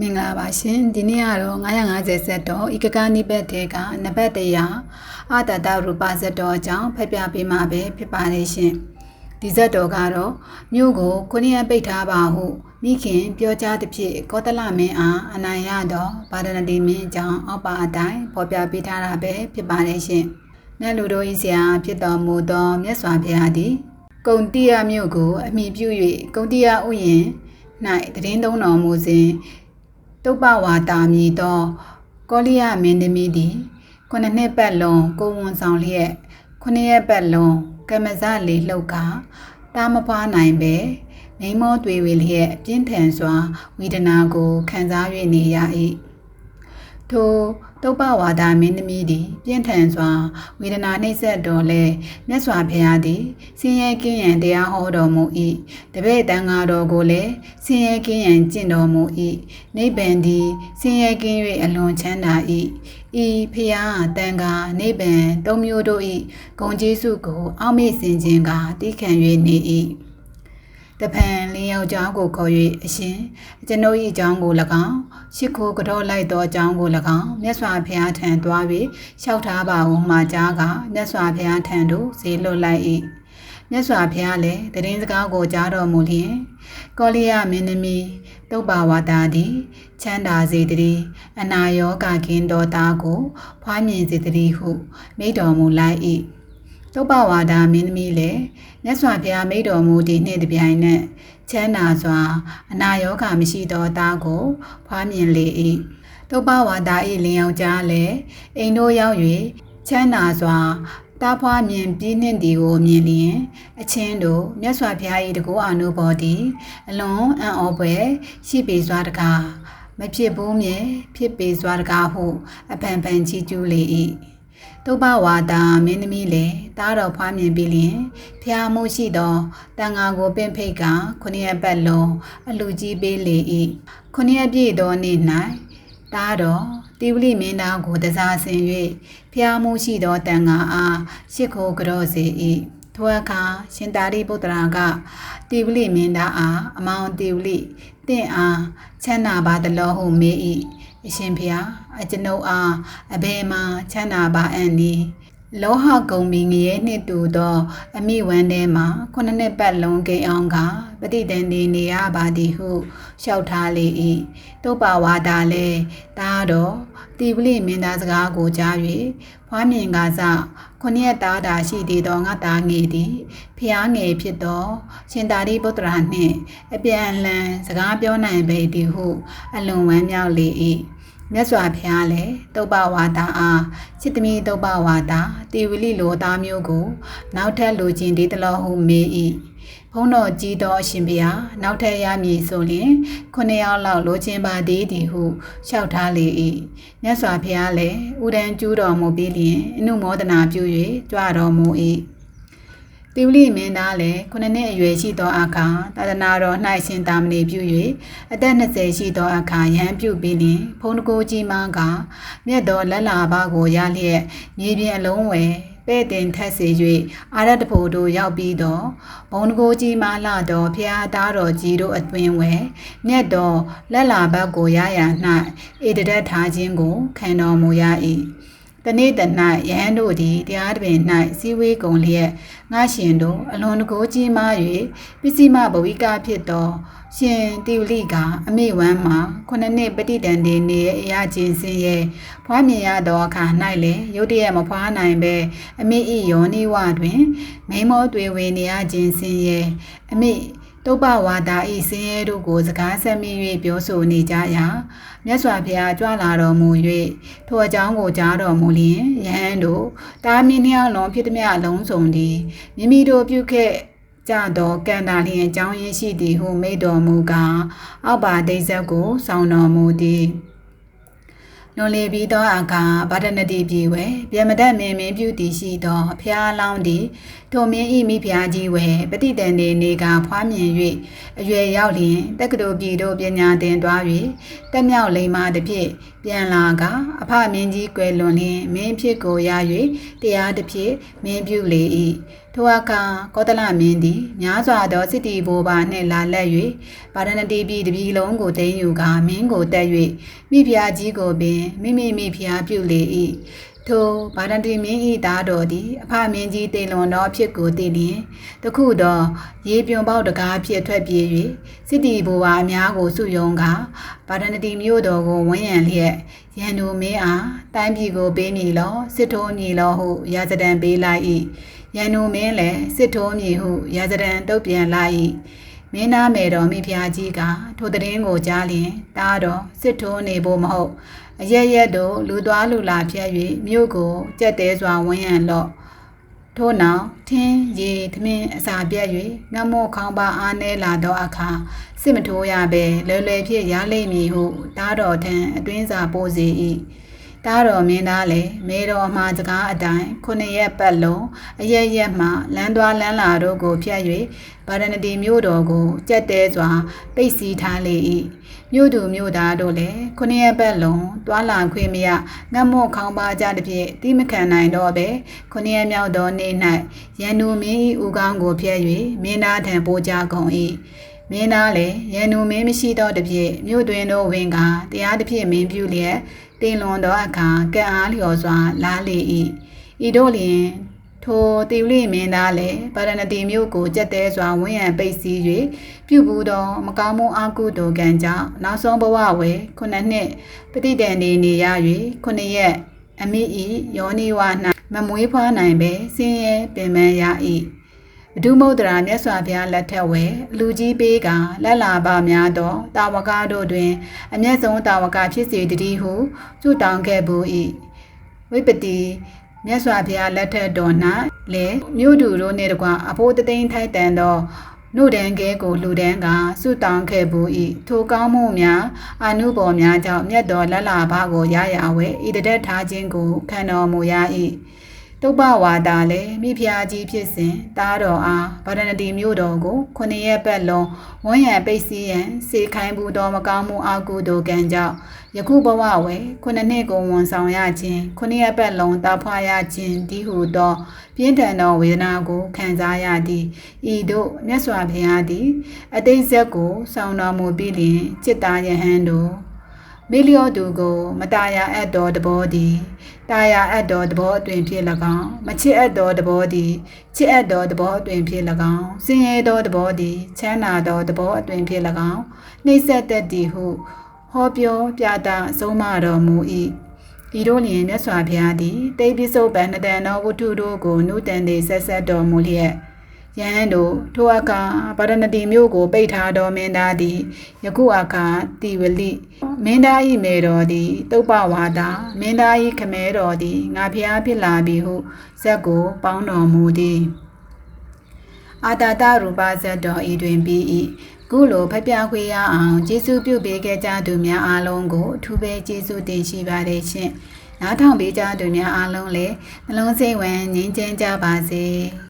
မင်္ဂလာပါရှင်ဒီနေ့ကတော့950ဇက်တော်ဤကကနိဘတ်တေကနဘတ်တရားအာတတရူပဇက်တော်အကြောင်းဖတ်ပြပေးမှာပဲဖြစ်ပါတယ်ရှင်ဒီဇက်တော်ကတော့မြို့ကိုခုနှစ်ရက်ပိတ်ထားပါဟုမိခင်ပြောကြားသဖြင့်ကောသလမင်းအားအနိုင်ရသောဗာဒနတိမင်းအကြောင်းအောက်ပါအတိုင်းဖော်ပြပေးထားတာပဲဖြစ်ပါတယ်ရှင်နတ်လူတို့ဤဆရာဖြစ်တော်မူသောမြတ်စွာဘုရားသည်ကုံတိယမြို့ကိုအမိပြု၍ကုံတိယဥယျင်၌တည်င်းသုံးတော်မူစဉ် တုပ္ပဝါတာမည်သောကောလိယမင်းသမီးသည်ခုနှစ်နှစ်ပတ်လုံးကိုဝန်ဆောင်လျက်ခုနှစ်ရက်ပတ်လုံးကမဇလေလှုပ်ကာတာမဖွားနိုင်ပဲမိမောတွေဝေလျက်ပြင်းထန်စွာဝေဒနာကိုခံစား၍နေရ၏ ထိုတုပ္ပဝါဒမင်းသမီးသည် ပြင်းထန်စွာဝေဒနာနှိမ့်ဆက်တော်လဲမြတ်စွာဘုရားသည်ဆင်းရဲကင်းရန်တရားဟောတော်မူ၏တပည့်တန်ဃာတော်ကိုလည်းဆင်းရဲကင်းရန်ကျင့်တော်မူ၏နိဗ္ဗာန်သည်ဆင်းရဲကင်း၍အလွန်ချမ်းသာ၏ဤဖျားတန်ဃာနိဗ္ဗာန်သုံးမျိုးတို့၏ဂုံကျေးဇူးကိုအောက်မေ့ဆင်ခြင်းကတိခံ၍နေ၏ တဖန်လင်းယောက်ျားကိုခေါ်၍အရှင်ကျွန်ုပ်၏အကြောင်းကို၎င်းရှ िख ိုကတော့လိုက်သောအကြောင်းကို၎င်းမြတ်စွာဘုရားထံသွား၍လျှောက်ထားပါဟုမှာကြားကမြတ်စွာဘုရားထံသို့ဈေးလွတ်လိုက်၏မြတ်စွာဘုရားလည်းတရင်စကားကိုကြားတော်မူလျင်ကောလိယမင်းသမီးတုတ်ပါဝါတာသည်ချမ်းသာစေတည်းအနာရောဂါကင်းတော်သားကိုဖွားမြင်စေတည်းဟုမိတော်မူလိုက်၏ တုပ္ပဝါဒမင်းသမီးလည်းမြတ်စွာဘုရားမိတော်မူသည့်နှင့်တပြိုင်နက်ချမ်းသာစွာ အနာရောဂါမရှိသောသားကိုဖွားမြင်လေ၏တုပ္ပဝါဒ၏လင်ယောက်ျားလည်းအိမ်တို့ရောက်၍ချမ်းသာစွာတားဖွားမြင်ပြီးနှင့်ဒီကိုမြင်လျင် အချင်းတို့မြတ်စွာဘုရား၏တကူအနုဘော်သည်အလွန်အံ့ဩဖွယ်ရှိပေစွာတကားမဖြစ်ဘူးမြဲဖြစ်ပေစွာတကားဟုအပန်ပန်ချီးကျူးလေ၏ တုပ္ပဝါဒမင်းသမီးလည်းတားတော်ဖွားမြင်ပြီးလျင်ဖျားမှုရှိသောတန်ဃာကိုပင့်ဖိတ်ကခုနှစ်ရက်ပတ်လုံးအလူကြီးပေးလေ၏ခုနှစ်ရက်ပြည့်သောနေ့၌တားတော်တိဝလိမင်းသားကိုတစားဆင်၍ဖျားမှုရှိသောတန်ဃာအားရှ िख ိုကြော့စေ၏ထိုအခါရှင်သာရိပုတ္တရာကတိဝလိမင်းသားအားအမောင်တိဝလိတင့်အားချမ်းသာပါသလောဟုမေး၏အရှင်ဖျား အကျွန်ုပ်အားအဘယ်မှာချမ်းသာပါအံ့နည်းလောဟကုံမီငရဲနှင့်တူသောအမိဝမ်းထဲမှာခုနှစ်နှစ်ပတ်လုံးကိအောင်ကပဋိသင်္ဍေနေရပါသည်ဟုလျှောက်ထားလေ၏တုပ္ပဝါဒလည်းဒါတော့တိပလိမင်းသားစကားကိုကြား၍ဖွားမြင်ကစားခုနှစ်ရက်သားတာရှိသေးသောငါသားငယ်သည်ဖျားငယ်ဖြစ်သောရှင်သာရိပုတ္တရာနှင့်အပြန်အလှန်စကားပြောနိုင်ပေသည်ဟု အလွန်ဝမ်းမြောက်လေ၏ မြတ်စွာဘုရားလည်းတုပ္ပဝါဒအားစိတ္တမီတုပ္ပဝါဒတေဝလိလိုသားမျိုးကို နောက်ထပ်လိုချင်သေးသလားဟုမေး၏ဘုန်းတော်ကြီးတော်အရှင်ဘုရားနောက်ထပ်ရမည်ဆိုလျင်ခုနှစ်ယောက်လောက်လိုချင်ပါသေးသည်ဟုလျှောက်ထားလေ၏မြတ်စွာဘုရားလည်းဥဒံကျူးတော်မူပြီးလျင်အနုမောဒနာပြု၍ကြွတော်မူ၏ တိဝလိမင်းသားလည်းခုနှစ်နှစ်အရွယ်ရှိသောအခါသာသနာတော်၌ရှင်သာမဏေပြု၍အသက်20ရှိသောအခါရဟန်းပြုပြီးလျင်ဖုန်တကိုကြီးမကမြတ်တော်လက်လာဘကိုရလျက်မြေပြင်အလုံးဝယ်ပဲ့တင်ထက်စေ၍အာရတဖို့တို့ရောက်ပြီးတော့ဘုံတကိုကြီးမလာတော်ဖျားသားတော်ကြီးတို့အတွင်ဝဲမြတ်တော်လက်လာဘက်ကိုရရ၌ဧတရက်ထားခြင်းကိုခံတော်မူရ၏ တနေ့တ၌ယဟန်တို့သည်တရားတွင်၌စီဝေးကုန်လျက်ငါရှင်တို့အလွန်တကိုးကြီးမား၍ပစ္စည်းမဘဝိကဖြစ်သောရှင်တိဝလိကအမိဝမ်းမှာခုနှစ်နှစ်ပဋိတန်တေနေအရာချင်းစင်ရဲ့ဖွားမြင်ရသောအခါ၌လည်းရုတ်တရက်မဖွားနိုင်ပဲအမိဤယောနိဝတွင်မိမောတွေဝင်နေရခြင်းစင်ရဲ့အမိ တုပ္ပဝါဒဤစင်ရဲတို့ကိုစကားဆက်မိ၍ပြောဆိုနေကြရာမြတ်စွာဘုရားကြွလာတော်မူ၍ထိုအကြောင်းကိုကြားတော်မူလျင်ယဟန်တို့တာမင်းနှောင်းလုံးဖြစ်သည်မြအလုံးစုံသည်မိမိတို့ပြုခဲ့ကြတော့ကန္တာလျင်အကြောင်းရင်းရှိသည်ဟုမိတော်မူကားအောက်ပါဒိဇက်ကိုစောင်းတော်မူသည်လွန်လေပြီးသောအခါဗဒနတိပြည်ဝဲပြမတတ်မင်းမင်းပြုတည်ရှိသောဖျားလောင်းသည် တထိုမင်းဤမိဖုရားကြီးဝယ်ပဋိတန်နေနေကဖွားမြင်၍အရွယ်ရောက်လျင်တက္ကသိုလ်ပြည်သို့ပညာသင်သွား၍တက်မြောက်လိမ္မာတစ်ဖြစ်ပြန်လာကအဖမင်းကြီးကွယ်လွန်လျင်မင်းဖြစ်ကိုရ၍တရားတစ်ဖြစ်မင်းပြုလေ၏ထိုအခါကောသလမင်းသည်များစွာသောစစ်တီဘိုးပါနှင့်လာလက်၍ဗာရဏတိပြည်တပြည်လုံးကိုသိမ်းယူကာမင်းကိုတက်၍မိဖုရားကြီးကိုပင်မိမိမိဖုရားပြုလေ၏ ထိုဗာရဏတိမင်း၏သားတော်သည်အဖမင်းကြီးတိမ်လွန်သောအဖြစ်ကိုသိလျင်တခုသောရေပြွန်ပေါက်တကားဖြစ်ထွက်ပြေး၍စစ်တီဘိုးပါအများကိုစုယုံကာဗာရဏတိမြို့တော်ကိုဝန်းရံလျက်ရန်သူမင်းအားတိုင်းပြည်ကိုပေးမည်လောစစ်ထိုးမည်လောဟုရာဇဒံပေးလိုက်၏ရန်သူမင်းလည်းစစ်ထိုးမည်ဟုရာဇဒံတုတ်ပြန်လိုက်၏ မင်းသားမယ်တော်မိဖုရားကြီးကထိုတည်င်းကိုကြားလျင်တားတော်စစ်ထိုးနေဖို့မဟုတ်အရရက်တို့လူသွားလူလာဖြတ်၍မြို့ကိုကြက်တဲစွာဝန်းရံလော့ထို့နောက်ထင်းရေသမင်းအစာပြတ်၍ငမောခေါင်းပါအားနဲလာသောအခါစစ်မထိုးရပဲလွယ်လွယ်ဖြင့်ရလိမ့်မည်ဟုတားတော်ထံအတွင်းစာပို့စေ၏ တားတော်မင်းသားလည်းမေတော်မှာစကားအတိုင်းခုနှစ်ရက်ပတ်လုံးအရရက်မှလမ်းသွားလမ်းလာတို့ကိုဖြတ်၍ဗာရဏတိမြို့တော်ကိုကြက်တဲစွာပိတ်စီးထားလေ၏မြို့သူမြို့သားတို့လည်းခုနှစ်ရက်ပတ်လုံးတွာလာခွင့်မရငတ်မော့ခေါင်းပါကြသည်ဖြင့်တိမခံနိုင်တော့ပဲခုနှစ်ရက်မြောက်သောနေ့၌ရန်သူမင်း၏ဦးခေါင်းကိုဖျက်၍မင်းသားထံပို့ကြကုန်၏ မင်းသားလည်းရန်သူမင်းမရှိသောတပြည့်မြို့တွင်တို့ဝင်ကတရားတစ်ဖြစ်မင်းပြုလျက်တင်လွန်သောအခါကံအားလျော်စွာလားလေ၏ဤတို့လျင်ထိုတိဝိမင်းသားလည်းပါရဏတိမြို့ကိုကြက်တဲစွာဝန်းရံပိတ်စည်း၍ပြုဘူးသောမကောင်းမှုအကုသိုလ်ကံကြောင့်နောက်ဆုံးဘဝဝယ်ခုနှစ်နှစ်ပဋိတန်နေနေရ၍ခုနှစ်ရက်အမိဤယောနိဝ၌မမွေးဖွားနိုင်ပဲဆင်းရဲပင်ပန်းရ၏ ဘဒုမုဒ္ဒရာမြတ်စွာဘုရားလက်ထက်ဝဲလူကြီးပေးကလက်လာပါများသောတာဝကတို့တွင် အမျက်ဆုံးတာဝကဖြစ်စေတည်းဟုဆုတောင်းခဲ့ပူ၏ဝိပတိမြတ်စွာဘုရားလက်ထက်တော်၌လည်းမြို့သူတို့နှင့်တကွအဖို့တသိန်းထိုက်တန်သောနှုတ်တန်ကဲကိုလှူဒန်းကဆုတောင်းခဲ့ပူ၏ထိုကောင်းမှုများအာနုဘော်များကြောင့်မြတ်တော်လက်လာဘကိုရရဝဲဤတရက်ထားခြင်းကိုခံတော်မူရ၏ တုပဝါဒလည်းမိဖုရားကြီးဖြစ်စဉ်သားတော်အားဗဒနတိမြို့တော်ကိုခုနှစ်ရက်ပတ်လုံးဝန်းရံပိတ်စည်းရန်စေခိုင်းဘူးတော်မကောင်းမှုအကုသိုလ်ကံကြောင့်ယခုဘဝဝယ်ခုနှစ်နှစ်ကိုဝန်ဆောင်ရခြင်းခုနှစ်ရက်ပတ်လုံးတာဖွာရခြင်းဒီဟုသော ပြင်းထန်သောဝေဒနာကိုခံစားရသည်ဤသို့မြတ်စွာဘုရားသည် အတိတ်ဇက်ကိုဆောင်တော်မူပြီးလျှင်จิตတာယဟန်တို့ မိလျောသူကိုမตายအပ်တော်တဘောသည်တာယာအပ်တော်တဘောအတွင်ဖြစ်၎င်းမချစ်အပ်တော်တဘောသည်ချစ်အပ်တော်တဘောအတွင်ဖြစ်၎င်းစင်ရဲတော်တဘောသည်ချမ်းသာတော်တဘောအတွင်ဖြစ်၎င်းနှိမ့်ဆက်တတ်သည်ဟုဟောပြောပြတာအဆုံးမတော်မူ၏ဤတို့လျင်မြတ်စွာဘုရားသည်တိတ်ပိစုံပန်တန်သောဝတ္ထုတို့ကိုနုတန်သည်ဆက်ဆက်တော်မူလျက် ယဟန်တို့ထိုအခါဗရဏတိမြို့ကိုပိတ်ထားသောမင်းသားသည်ယခုအခါတိဝလိမင်းသား၏မေတော်သည်တုပ္ပဝါဒမင်းသား၏ခမဲတော်သည်ငါဖျားဖြစ်လာပြီဟုဇက်ကို ပေါင်းတော်မူသည်အာတာတရူပဇတ်တော်ဤတွင်ပြီး၏ခုလိုဖပြခွေရအောင်ကျေးဇူးပြုပေးခဲ့ကြသူများအားလုံးကိုအထူးပဲကျေးဇူးတင်ရှိပါတယ်ရှင်နားထောင်ပေးကြသူများအားလုံးလည်းနှလုံးစိတ်ဝင်ငြိမ်းချမ်းကြပါစေ